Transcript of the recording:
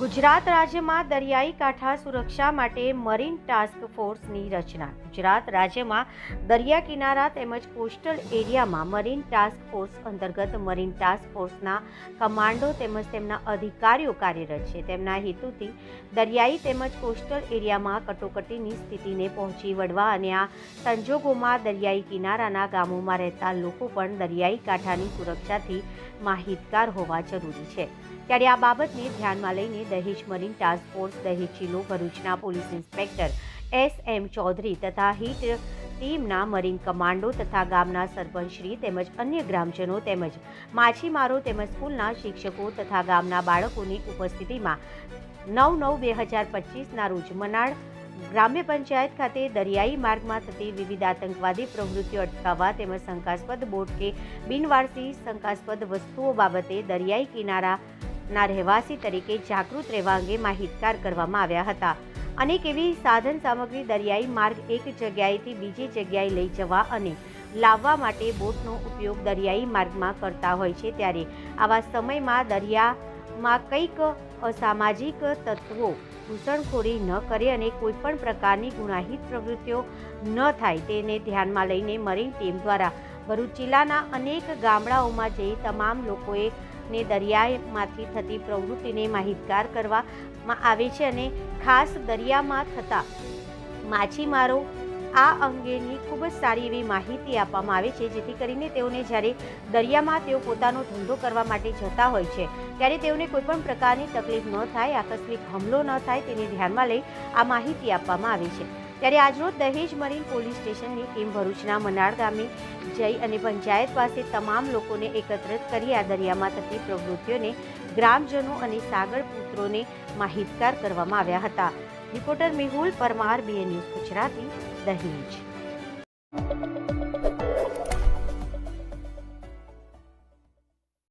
ગુજરાત રાજ્યમાં દરિયાઈ કાંઠા સુરક્ષા માટે મરીન ટાસ્ક ફોર્સની રચના. ગુજરાત રાજ્યમાં દરિયા કિનારા તેમજ કોસ્ટલ એરિયામાં મરીન ટાસ્ક ફોર્સ અંતર્ગત મરીન ટાસ્ક ફોર્સના કમાન્ડો તેમજ તેમના અધિકારીઓ કાર્યરત છે. તેમના હેતુથી દરિયાઈ તેમજ કોસ્ટલ એરિયામાં કટોકટીની સ્થિતિને પહોંચી વળવા અને આ સંજોગોમાં દરિયાઈ કિનારાના ગામોમાં રહેતા લોકો પણ દરિયાઈ કાંઠાની સુરક્ષાથી માહિતગાર હોવા જરૂરી છે. ત્યારે આ બાબતને ધ્યાનમાં લઈને દહેજ મરીન ટાસ્ક ફોર્સ દહેજ જિલ્લો ભરૂચના police inspector S M Chaudhary તથા હિટ ટીમના મરીન કમાન્ડો તથા ગામના સરપંચશ્રી તેમજ અન્ય ગ્રામજનો તેમજ માછીમારો તેમજ સ્કૂલના શિક્ષકો તથા ગામના બાળકોની ઉપસ્થિતિમાં નવ નવ બે હજાર પચીસના રોજ મનાડ ગ્રામ્ય પંચાયત ખાતે દરિયાઈ માર્ગમાં થતી વિવિધ આતંકવાદી પ્રવૃત્તિઓ અટકાવવા તેમજ શંકાસ્પદ બોટ કે બિનવારસી શંકાસ્પદ વસ્તુઓ બાબતે દરિયાઈ કિનારાના રહેવાસી તરીકે જાગૃત રહેવા અંગે માહિતગાર કરવામાં આવ્યા હતા. અનેક એવી સાધન સામગ્રી દરિયાઈ માર્ગ એક જગ્યાએથી બીજી જગ્યાએ લઈ જવા અને લાવવા માટે બોટનો ઉપયોગ દરિયાઈ માર્ગમાં કરતા હોય છે ત્યારે આવા સમયમાં દરિયામાં કંઈક અસામાજિક તત્વો ઘૂસણખોરી ન કરે અને કોઈપણ પ્રકારની ગુનાહિત પ્રવૃત્તિઓ ન થાય તેને ધ્યાનમાં લઈને મરીન ટીમ દ્વારા ભરૂચ જિલ્લાના અનેક ગામડાઓમાં જઈ તમામ લોકોએ ને દરિયામાંથી થતી પ્રવૃત્તિને માહિતગાર કરવામાં આવે છે અને ખાસ દરિયામાં થતા માછીમારો આ અંગેની ખૂબ જ સારી એવી માહિતી આપવામાં આવે છે, જેથી કરીને તેઓને જ્યારે દરિયામાં તેઓ પોતાનો ધંધો કરવા માટે જતા હોય છે, ત્યારે તેઓને કોઈપણ પ્રકારની તકલીફ ન થાય, આકસ્મિક હુમલો ન થાય, તેને ધ્યાનમાં લઈ આ માહિતી આપવામાં આવે છે. ત્યારે આજરોજ દહેજ મરીન પોલીસ સ્ટેશનની ટીમ ભરૂચના મનાળ ગામે જઈ અને પંચાયત પાસે તમામ લોકોને એકત્રિત કરી આ દરિયામાં થતી પ્રવૃત્તિઓને ગ્રામજનો અને સાગર પુત્રોને માહિતગાર કરવામાં આવ્યા હતા. Reporter Mehul Parmar BA news Gujarati, Dahej.